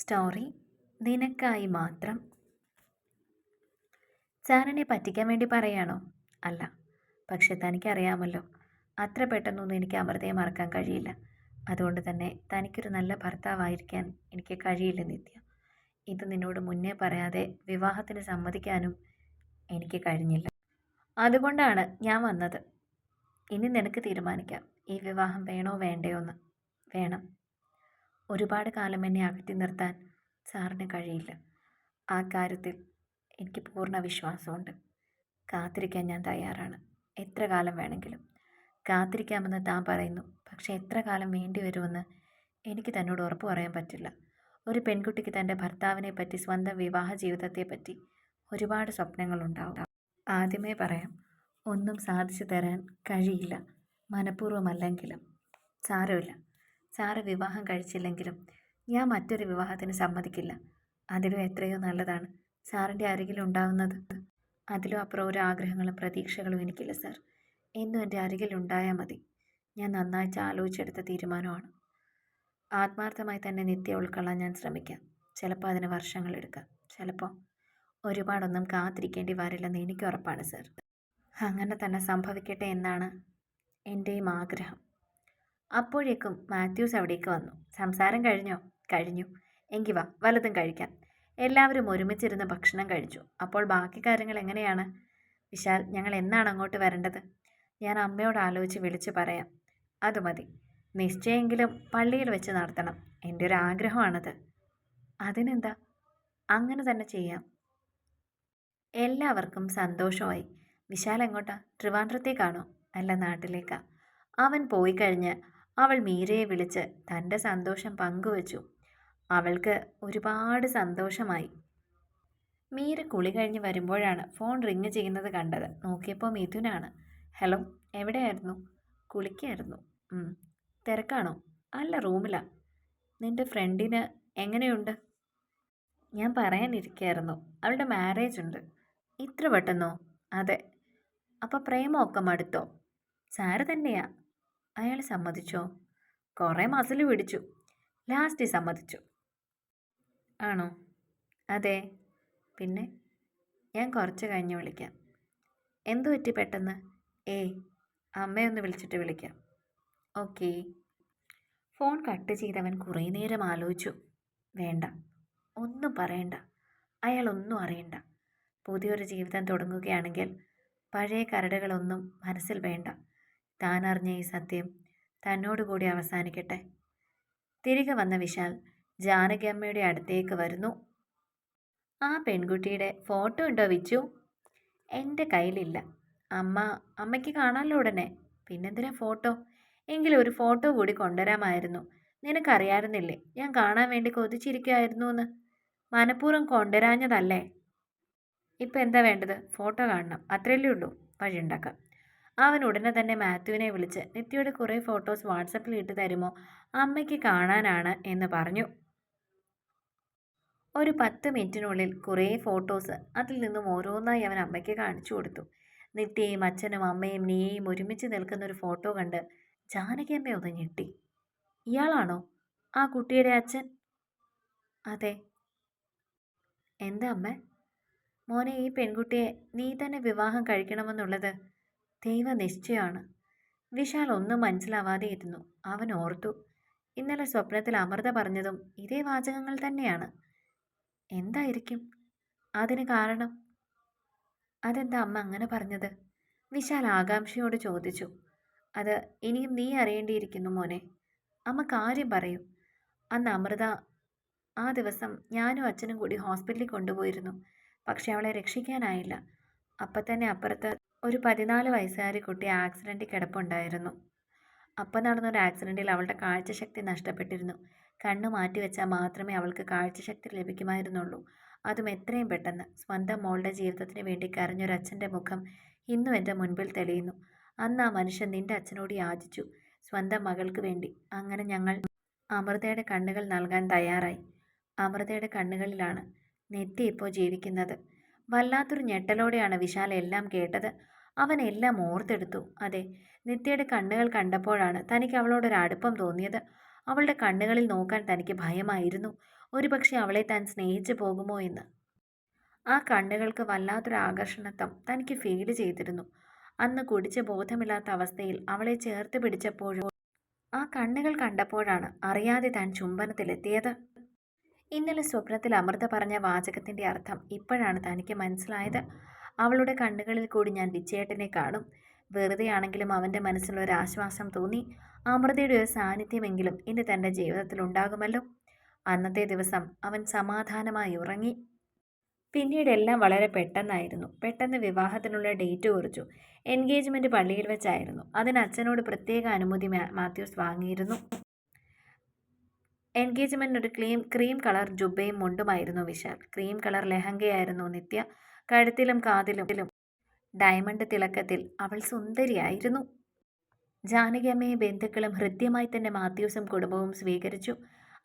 Story നിനക്കായി മാത്രം. സാറിനെ പറ്റിക്കാൻ വേണ്ടി പറയാണോ? അല്ല പക്ഷെ തനിക്കറിയാമല്ലോ അത്ര പെട്ടെന്നൊന്നും എനിക്ക് അമൃതയെ മറക്കാൻ കഴിയില്ല. അതുകൊണ്ട് തന്നെ തനിക്കൊരു നല്ല ഭർത്താവായിരിക്കാൻ എനിക്ക് കഴിയില്ല നിത്യ. ഇത് നിന്നോട് മുന്നേ പറയാതെ വിവാഹത്തിന് സമ്മതിക്കാനും എനിക്ക് കഴിഞ്ഞില്ല. അതുകൊണ്ടാണ് ഞാൻ വന്നത്. ഇനി നിനക്ക് തീരുമാനിക്കാം. ഈ വിവാഹം വേണോ വേണ്ടയോ എന്ന്. വേണം. ഒരുപാട് കാലം എന്നെ അകറ്റി നിർത്താൻ സാറിന് കഴിയില്ല. ആ കാര്യത്തിൽ എനിക്ക് പൂർണ വിശ്വാസമുണ്ട്. കാത്തിരിക്കാൻ ഞാൻ തയ്യാറാണ്. എത്ര കാലം വേണമെങ്കിലും. കാത്തിരിക്കാമെന്ന് താൻ പറയുന്നു. പക്ഷേ എത്ര കാലം വേണ്ടി വരുമെന്ന് എനിക്ക് തന്നോട് ഉറപ്പ് പറയാൻ പറ്റില്ല. ഒരു പെൺകുട്ടിക്ക് തന്റെ ഭർത്താവിനെ പറ്റി സ്വന്തം വിവാഹ ജീവിതത്തെപ്പറ്റി ഒരുപാട് സ്വപ്നങ്ങളുണ്ടാവും. ആദ്യമേ പറയാം ഒന്നും സാധിച്ചു തരാൻ കഴിയില്ല. മനഃപൂർവമല്ലെങ്കിലും സാരമില്ല. സാറ് വിവാഹം കഴിച്ചില്ലെങ്കിലും ഞാൻ മറ്റൊരു വിവാഹത്തിന് സമ്മതിക്കില്ല. അതിലും എത്രയോ നല്ലതാണ്. സാറിന്റെ അരികിലുണ്ടാവുന്നത് അതിലും അപ്പുറം ഒരു ആഗ്രഹങ്ങളും പ്രതീക്ഷകളും എനിക്കില്ല സാർ. എന്നും എന്റെ അരികിലുണ്ടായാൽ മതി. ഞാൻ നന്നായിട്ട് ആലോചിച്ചെടുത്ത തീരുമാനമാണ്. ആത്മാർത്ഥമായി തന്നെ നിത്യ ഉൾക്കൊള്ളാൻ ഞാൻ ശ്രമിക്കാം. ചിലപ്പോൾ അതിന് വർഷങ്ങളെടുക്കാം ചിലപ്പോൾ ഒരുപാടൊന്നും കാത്തിരിക്കേണ്ടി വരില്ലെന്ന് എനിക്ക് ഉറപ്പാണ് സാർ. അങ്ങനെ തന്നെ സംഭവിക്കട്ടെ എന്നാണ് എന്റെയും ആഗ്രഹം. അപ്പോഴേക്കും മാത്യൂസ് അവിടേക്ക് വന്നു. സംസാരം കഴിഞ്ഞോ? കഴിഞ്ഞു. എങ്കിൽ വാ വലതും കഴിക്കാം. എല്ലാവരും ഒരുമിച്ചിരുന്ന് ഭക്ഷണം കഴിച്ചു. അപ്പോൾ ബാക്കി കാര്യങ്ങൾ എങ്ങനെയാണ്? വിശാൽ ഞങ്ങൾ എന്നാണ് അങ്ങോട്ട് വരേണ്ടത്? ഞാൻ അമ്മയോട് ആലോചിച്ച് വിളിച്ചു പറയാം. അത് മതി. നിശ്ചയെങ്കിലും പള്ളിയിൽ വെച്ച് നടത്തണം. എന്റെ ഒരു ആഗ്രഹമാണത്. അതിനെന്താ? അങ്ങനെ തന്നെ ചെയ്യാം. എല്ലാവർക്കും സന്തോഷമായി. വിശാൽ എങ്ങോട്ടാ? ട്രിവാൻഡ്രത്തേക്കാണോ? അല്ല നാട്ടിലേക്കാ. അവൻ പോയി കഴിഞ്ഞ് അവൾ മീരയെ വിളിച്ച് തന്റെ സന്തോഷം പങ്കുവച്ചു. അവൾക്ക് ഒരുപാട് സന്തോഷമായി. മീര കുളി കഴിഞ്ഞ് വരുമ്പോഴാണ് ഫോൺ റിങ് ചെയ്യുന്നത് കണ്ടത്. നോക്കിയപ്പോൾ മിഥുനാണ്. ഹലോ എവിടെയായിരുന്നു? കുളിക്കായിരുന്നു. തിരക്കാണോ? അല്ല റൂമിലാ. നിന്റെ ഫ്രണ്ടിന് എങ്ങനെയുണ്ട്? ഞാൻ പറയാനിരിക്കായിരുന്നു. അവളുടെ മാരേജ് ഉണ്ട്. ഇത്ര പെട്ടെന്നോ? അതെ. അപ്പോൾ പ്രേമമൊക്കെ മടുത്തോ? സാറ് തന്നെയാ. അയാൾ സമ്മതിച്ചോ? കുറേ മസിൽ പിടിച്ചു. ലാസ്റ്റ് സമ്മതിച്ചു. ആണോ? അതെ. പിന്നെ? ഞാൻ കുറച്ച് കഴിഞ്ഞ് വിളിക്കാം. എന്തു പറ്റി പെട്ടെന്ന്? ഏയ് അമ്മയൊന്ന് വിളിച്ചിട്ട് വിളിക്കാം. ഓക്കേ. ഫോൺ കട്ട് ചെയ്തവൻ കുറേ നേരം ആലോചിച്ചു. വേണ്ട. ഒന്നും പറയണ്ട. അയാളൊന്നും അറിയണ്ട. പുതിയൊരു ജീവിതം തുടങ്ങുകയാണെങ്കിൽ പഴയ കരടുകളൊന്നും മനസ്സിൽ വേണ്ട. താൻ അറിഞ്ഞ ഈ സത്യം തന്നോടുകൂടി അവസാനിക്കട്ടെ. തിരികെ വന്ന വിശാൽ ജാനകി അമ്മയുടെ അടുത്തേക്ക് വരുന്നു. ആ പെൺകുട്ടിയുടെ ഫോട്ടോ ഉണ്ടോ വിച്ചു? എന്റെ കയ്യിലില്ല. അമ്മ അമ്മയ്ക്ക് കാണാമല്ലോ ഉടനെ. പിന്നെന്തിനാ ഫോട്ടോ? എങ്കിലും ഒരു ഫോട്ടോ കൂടി കൊണ്ടുവരാമായിരുന്നു. നിനക്കറിയായിരുന്നില്ലേ? ഞാൻ കാണാൻ വേണ്ടി കൊതിച്ചിരിക്കുമായിരുന്നു എന്ന് മനഃപൂർവം കൊണ്ടുവരാഞ്ഞതല്ലേ? ഇപ്പം എന്താ വേണ്ടത്? ഫോട്ടോ കാണണം. അത്രയല്ലേ ഉള്ളൂ. വഴിയുണ്ടാക്കാം. അവൻ ഉടനെ തന്നെ മാത്യുവിനെ വിളിച്ച് നിത്യയുടെ കുറേ ഫോട്ടോസ് വാട്സപ്പിൽ ഇട്ട് തരുമോ? അമ്മയ്ക്ക് കാണാനാണ് എന്ന് പറഞ്ഞു. ഒരു പത്ത് മിനിറ്റിനുള്ളിൽ കുറേ ഫോട്ടോസ് അതിൽ നിന്നും ഓരോന്നായി അവൻ അമ്മയ്ക്ക് കാണിച്ചു കൊടുത്തു. നിത്യയും അച്ഛനും അമ്മയും നീയും ഒരുമിച്ച് നിൽക്കുന്ന ഒരു ഫോട്ടോ കണ്ട് ജാനകി അമ്മ ഒന്ന് ഞെട്ടി. ഇയാളാണോ? ആ കുട്ടിയുടെ അച്ഛൻ? അതെ. എന്താ അമ്മ? മോനെ ഈ പെൺകുട്ടിയെ നീ തന്നെ വിവാഹം കഴിക്കണമെന്നുള്ളത് ദൈവനിശ്ചയമാണ്. വിശാൽ ഒന്നും മനസ്സിലാവാതെ ഇരുന്നു. അവൻ ഓർത്തു ഇന്നലെ സ്വപ്നത്തിൽ അമൃത പറഞ്ഞതും ഇതേ വാചകങ്ങൾ തന്നെയാണ്. എന്തായിരിക്കും? അതിന് കാരണം? അതെന്താ അമ്മ അങ്ങനെ പറഞ്ഞത്? വിശാൽ ആകാംക്ഷയോട് ചോദിച്ചു. അത് ഇനിയും നീ അറിയേണ്ടിയിരിക്കുന്നു മോനെ. അമ്മ കാര്യം പറയും. അന്ന് അമൃത ആ ദിവസം ഞാനും അച്ഛനും കൂടി ഹോസ്പിറ്റലിൽ കൊണ്ടുപോയിരുന്നു. പക്ഷെ അവളെ രക്ഷിക്കാനായില്ല. അപ്പം തന്നെ അപ്പുറത്ത് ഒരു പതിനാല് വയസ്സുകാരി കുട്ടി ആക്സിഡന്റിൽ കിടപ്പുണ്ടായിരുന്നു. അപ്പം നടന്നൊരു ആക്സിഡന്റിൽ അവളുടെ കാഴ്ചശക്തി നഷ്ടപ്പെട്ടിരുന്നു. കണ്ണ് മാറ്റിവെച്ചാൽ മാത്രമേ അവൾക്ക് കാഴ്ചശക്തി ലഭിക്കുമായിരുന്നുള്ളൂ. അതും എത്രയും പെട്ടെന്ന്. സ്വന്തം മോളുടെ ജീവിതത്തിന് വേണ്ടി കരഞ്ഞൊരു അച്ഛന്റെ മുഖം ഇന്നും എന്റെ മുൻപിൽ തെളിയുന്നു. അന്ന് ആ മനുഷ്യൻ നിന്റെ അച്ഛനോട് യാചിച്ചു. സ്വന്തം മകൾക്ക് വേണ്ടി. അങ്ങനെ ഞങ്ങൾ അമൃതയുടെ കണ്ണുകൾ നൽകാൻ തയ്യാറായി. അമൃതയുടെ കണ്ണുകളിലാണ്. നെറ്റി ഇപ്പോൾ ജീവിക്കുന്നത്. വല്ലാത്തൊരു ഞെട്ടലോടെയാണ് വിശാൽ എല്ലാം കേട്ടത്. അവൻ എല്ലാം ഓർത്തെടുത്തു. അതെ നിത്യയുടെ കണ്ണുകൾ കണ്ടപ്പോഴാണ് തനിക്ക് അവളോടൊരു അടുപ്പം തോന്നിയത്. അവളുടെ കണ്ണുകളിൽ നോക്കാൻ തനിക്ക് ഭയമായിരുന്നു. ഒരുപക്ഷെ അവളെ താൻ സ്നേഹിച്ചു പോകുമോ എന്ന്. ആ കണ്ണുകൾക്ക് വല്ലാത്തൊരു ആകർഷണത്വം തനിക്ക് ഫീൽ ചെയ്തിരുന്നു. അന്ന് കുടിച്ച് ബോധമില്ലാത്ത അവസ്ഥയിൽ അവളെ ചേർത്ത് പിടിച്ചപ്പോഴും ആ കണ്ണുകൾ കണ്ടപ്പോഴാണ് അറിയാതെ താൻ ചുംബനത്തിലെത്തിയത്. ഇന്നലെ സ്വപ്നത്തിൽ അമൃത പറഞ്ഞ വാചകത്തിന്റെ അർത്ഥം ഇപ്പോഴാണ് തനിക്ക് മനസ്സിലായത്. അവളുടെ കണ്ണുകളിൽ കൂടി ഞാൻ വിജയേട്ടനെ കാണും. വെറുതെയാണെങ്കിലും അവന്റെ മനസ്സിലൊരു ആശ്വാസം തോന്നി. അമൃതയുടെ ഒരു സാന്നിധ്യമെങ്കിലും ഇനി തന്റെ ജീവിതത്തിൽ ഉണ്ടാകുമല്ലോ. അന്നത്തെ ദിവസം അവൻ സമാധാനമായി ഉറങ്ങി. പിന്നീട് എല്ലാം വളരെ പെട്ടെന്നായിരുന്നു. പെട്ടെന്ന് വിവാഹത്തിനുള്ള ഡേറ്റ് കുറിച്ചു. എൻഗേജ്മെന്റ് പള്ളിയിൽ വെച്ചായിരുന്നു. അതിന് അച്ഛനോട് പ്രത്യേക അനുമതി മാത്യൂസ് വാങ്ങിയിരുന്നു. എൻഗേജ്മെന്റ് ഒരു ക്രീം ക്രീം കളർ ജുബയും മുണ്ടുമായിരുന്നു വിശാൽ. ക്രീം കളർ ലെഹങ്കയായിരുന്നു നിത്യ. കഴുത്തിലും കാതിലും ഡയമണ്ട് തിളക്കത്തിൽ അവൾ സുന്ദരിയായിരുന്നു. ജാനകിയമ്മയെ ബന്ധുക്കളും ഹൃദ്യമായി തന്നെ മാത്യൂസും കുടുംബവും സ്വീകരിച്ചു.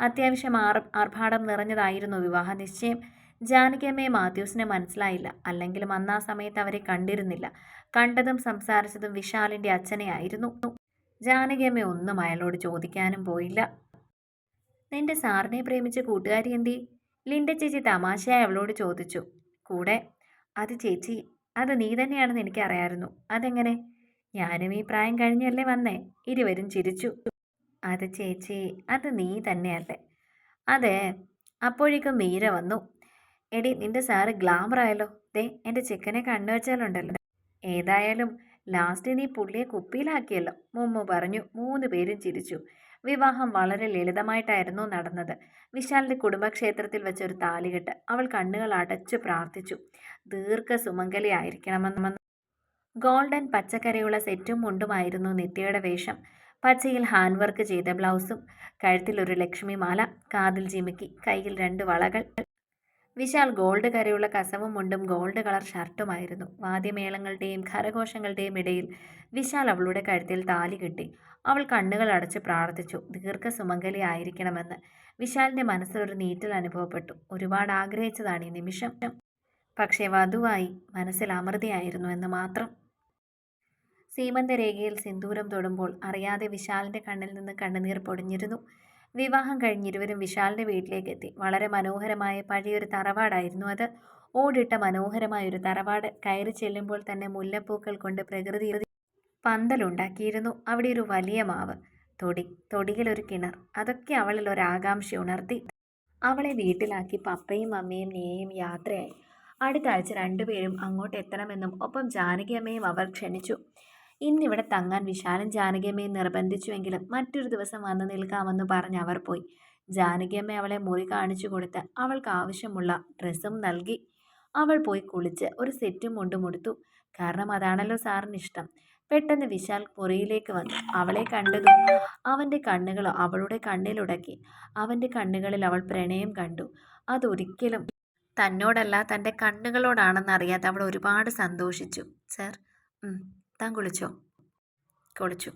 അത്യാവശ്യം ആർ ആർഭാടം നിറഞ്ഞതായിരുന്നു വിവാഹ നിശ്ചയം. ജാനകിയമ്മയെ മാത്യൂസിന് മനസ്സിലായില്ല. അല്ലെങ്കിലും അന്ന് ആ സമയത്ത് അവരെ കണ്ടിരുന്നില്ല. കണ്ടതും സംസാരിച്ചതും വിശാലിന്റെ അച്ഛനെയായിരുന്നു. ജാനകിയമ്മ ഒന്നും അയാളോട് ചോദിക്കാനും പോയില്ല. നിന്റെ സാറിനെ പ്രേമിച്ച കൂട്ടുകാരി എന്തി? ലിൻഡ ചേച്ചി തമാശയായി അവളോട് ചോദിച്ചു. കൂടെ? അത് ചേച്ചി അത് നീ തന്നെയാണെന്ന് എനിക്കറിയായിരുന്നു. അതെങ്ങനെ? ഞാനും ഈ പ്രായം കഴിഞ്ഞല്ലേ വന്നേ? ഇരുവരും ചിരിച്ചു. അത് ചേച്ചി അത് നീ തന്നെയല്ലേ? അതെ അപ്പോഴേക്കും മീര വന്നു. എടി നിന്റെ സാറ് ഗ്ലാമർ ആയല്ലോ. ദേ എന്റെ ചിക്കനെ കണ്ണുവച്ചാലുണ്ടല്ലോ ഏതായാലും ലാസ്റ്റ് നീ പുള്ളിയെ കുപ്പിയിലാക്കിയല്ലോ. മുമ്മു പറഞ്ഞു. മൂന്ന് പേരും ചിരിച്ചു. വിവാഹം വളരെ ലളിതമായിട്ടായിരുന്നു നടന്നത്. വിശാലിന്റെ കുടുംബക്ഷേത്രത്തിൽ വെച്ചൊരു താലികെട്ട് അവൾ കണ്ണുകൾ അടച്ചു പ്രാർത്ഥിച്ചു. ദീർഘ സുമംഗലിയായിരിക്കണമെന്ന് ഗോൾഡൻ പച്ചക്കറിയുള്ള സെറ്റും മുണ്ടുമായിരുന്നു നിത്യയുടെ വേഷം. പച്ചയിൽ ഹാൻഡ് വർക്ക് ചെയ്ത ബ്ലൗസും കഴുത്തിൽ ഒരു ലക്ഷ്മി മാല കാതിൽ ജിമിക്കി കയ്യിൽ രണ്ട് വളകൾ. വിശാൽ ഗോൾഡ് കരയുള്ള കസവും മുണ്ടും ഗോൾഡ് കളർ ഷർട്ടുമായിരുന്നു വാദ്യമേളങ്ങളുടെയും ഖരഘോഷങ്ങളുടെയും ഇടയിൽ വിശാൽ അവളുടെ കഴുത്തിൽ താലി കെട്ടി. അവൾ കണ്ണുകൾ അടച്ച് പ്രാർത്ഥിച്ചു ദീർഘ വിശാലിന്റെ മനസ്സിലൊരു നീറ്റൽ അനുഭവപ്പെട്ടു. ഒരുപാട് ആഗ്രഹിച്ചതാണ് ഈ നിമിഷം. പക്ഷേ വധുവായി മനസ്സിൽ അമൃതയായിരുന്നു എന്ന് മാത്രം. സീമന്തരേഖയിൽ സിന്ദൂരം തൊടുമ്പോൾ അറിയാതെ വിശാലിന്റെ കണ്ണിൽ നിന്ന് കണ്ണുനീർ പൊടിഞ്ഞിരുന്നു. വിവാഹം കഴിഞ്ഞിരുവരും വിശാലിന്റെ വീട്ടിലേക്ക് എത്തി വളരെ മനോഹരമായ പഴയൊരു തറവാടായിരുന്നു അത്. ഓടിട്ട മനോഹരമായൊരു തറവാട് കയറി ചെല്ലുമ്പോൾ തന്നെ മുല്ലപ്പൂക്കൾ കൊണ്ട് പ്രകൃതി പന്തലുണ്ടാക്കിയിരുന്നു. അവിടെ ഒരു വലിയ മാവ് തൊടി തൊടിയിലൊരു കിണർ. അതൊക്കെ അവളിൽ ഒരു ആകാംക്ഷ ഉണർത്തി. അവളെ വീട്ടിലാക്കി പപ്പയും അമ്മയും നേയും യാത്രയായി. അടുത്ത ആഴ്ച രണ്ടുപേരും അങ്ങോട്ട് എത്തണമെന്നും ഒപ്പം ജാനകിയമ്മയും അവർ ക്ഷണിച്ചു. ഇന്നിവിടെ തങ്ങാൻ വിശാലും ജാനകിയമ്മയും നിർബന്ധിച്ചുവെങ്കിലും മറ്റൊരു ദിവസം വന്നു നിൽക്കാമെന്ന് പറഞ്ഞ് അവർ പോയി. ജാനകിയമ്മ അവളെ മുറി കാണിച്ചു കൊടുത്ത് അവൾക്ക് ആവശ്യമുള്ള ഡ്രസ്സും നൽകി. അവൾ പോയി കുളിച്ച് ഒരു സെറ്റും മുണ്ടും ഉടുത്തു. കാരണം അതാണല്ലോ സാറിന് ഇഷ്ടം. പെട്ടെന്ന് വിശാൽ മുറിയിലേക്ക് വന്നു. അവളെ കണ്ടതും അവന്റെ കണ്ണുകൾ അവളുടെ കണ്ണിലുടക്കി. അവന്റെ കണ്ണുകളിൽ അവൾ പ്രണയം കണ്ടു. അതൊരിക്കലും തന്നോടല്ല തന്റെ കണ്ണുകളോടാണെന്ന് അറിയാതെ അവൾ ഒരുപാട് സന്തോഷിച്ചു. സർ താൻ കുളിച്ചോ? കുളിച്ചു.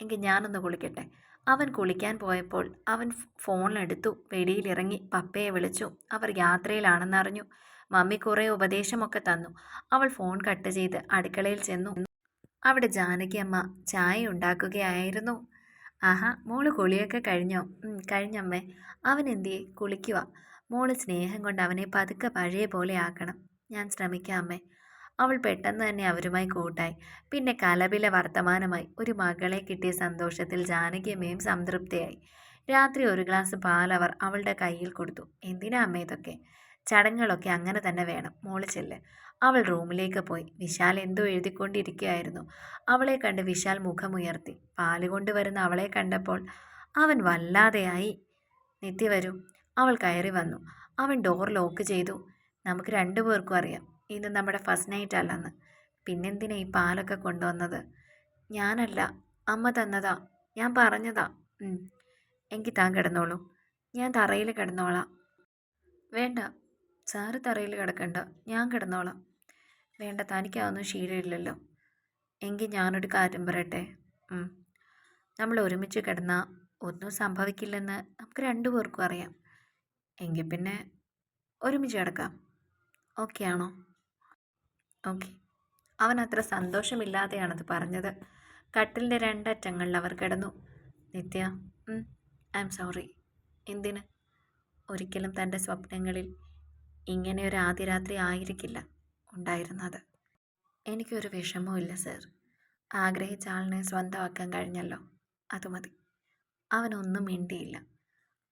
എങ്കിൽ ഞാനൊന്ന് കുളിക്കട്ടെ. അവൻ കുളിക്കാൻ പോയപ്പോൾ അവൻ ഫോണിലെടുത്തു വെളിയിലിറങ്ങി പപ്പയെ വിളിച്ചു. അവർ യാത്രയിലാണെന്നറിഞ്ഞു. മമ്മി കുറേ ഉപദേശമൊക്കെ തന്നു. അവൾ ഫോൺ കട്ട് ചെയ്ത് അടുക്കളയിൽ ചെന്നു. അവിടെ ജാനകി അമ്മ ചായ ഉണ്ടാക്കുകയായിരുന്നു. ആഹാ മോൾ കുളിയൊക്കെ കഴിഞ്ഞോ? "ഉം, കഴിഞ്ഞമ്മേ. അവൻ എന്തിയെ? കുളിക്കുക മോൾ സ്നേഹം കൊണ്ട് അവനെ പതുക്കെ പഴയ പോലെ ആക്കണം. ഞാൻ ശ്രമിക്കാം അമ്മേ. അവൾ പെട്ടെന്ന് തന്നെ അവരുമായി കൂട്ടായി. പിന്നെ കലപില വർത്തമാനമായി ഒരു മകളെ കിട്ടിയ സന്തോഷത്തിൽ ജാനകിയമ്മയും സംതൃപ്തിയായി. രാത്രി ഒരു ഗ്ലാസ് പാൽ അവർ അവളുടെ കയ്യിൽ കൊടുത്തു. എന്തിനാ അമ്മ ഇതൊക്കെ? ചടങ്ങുകളൊക്കെ അങ്ങനെ തന്നെ വേണം. മോൾ ചെല്ല്. അവൾ റൂമിലേക്ക് പോയി. വിശാൽ എന്തോ എഴുതിക്കൊണ്ടിരിക്കുകയായിരുന്നു. അവളെ കണ്ട് വിശാൽ മുഖമുയർത്തി. പാൽ കൊണ്ടുവരുന്ന അവളെ കണ്ടപ്പോൾ അവൻ വല്ലാതെയായി. നിത്യ വരൂ. അവൾ കയറി വന്നു. അവൻ ഡോർ ലോക്ക് ചെയ്തു. നമുക്ക് രണ്ടുപേർക്കും അറിയാം. ഇത് നമ്മുടെ ഫസ്റ്റ് നൈറ്റ് അല്ലെന്ന്. പിന്നെന്തിനാ ഈ പാലൊക്കെ കൊണ്ടുവന്നത്? ഞാനല്ല അമ്മ തന്നതാ ഞാൻ പറഞ്ഞതാ. എങ്കിൽ താൻ കിടന്നോളൂ. ഞാൻ തറയിൽ കിടന്നോളാം. വേണ്ട സാറ് തറയിൽ കിടക്കണ്ട ഞാൻ കിടന്നോളാം. വേണ്ട തനിക്കതൊന്നും ശീലമില്ലല്ലോ. എങ്കിൽ ഞാനൊരു കാര്യം പറയട്ടെ? നമ്മൾ ഒരുമിച്ച് കിടന്നാൽ ഒന്നും സംഭവിക്കില്ലെന്ന് നമുക്ക് രണ്ടുപേർക്കും അറിയാം. എങ്കിൽ പിന്നെ ഒരുമിച്ച് കിടക്കാം. ഓക്കെ ആണോ? ഓക്കെ. അവൻ അത്ര സന്തോഷമില്ലാതെയാണത് പറഞ്ഞത്. കട്ടിലിന്റെ രണ്ടറ്റങ്ങളിൽ അവർ കിടന്നു. Nithya I'm sorry. എന്തിന്? ഒരിക്കലും തന്റെ സ്വപ്നങ്ങളിൽ ഇങ്ങനെ ഒരു ആദ്യ രാത്രി ആയിരിക്കില്ല ഉണ്ടായിരുന്നത്. എനിക്കൊരു വിഷമവും ഇല്ല സർ. ആഗ്രഹിച്ച ആളിനെ സ്വന്തമാക്കാൻ കഴിഞ്ഞല്ലോ. അത് മതി. അവനൊന്നും മിണ്ടിയില്ല.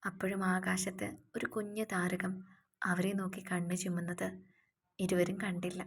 അപ്പോഴും ആകാശത്ത് ഒരു കുഞ്ഞു താരകം അവരെ നോക്കി കണ്ണു ചുമന്നത് ഇരുവരും കണ്ടില്ല.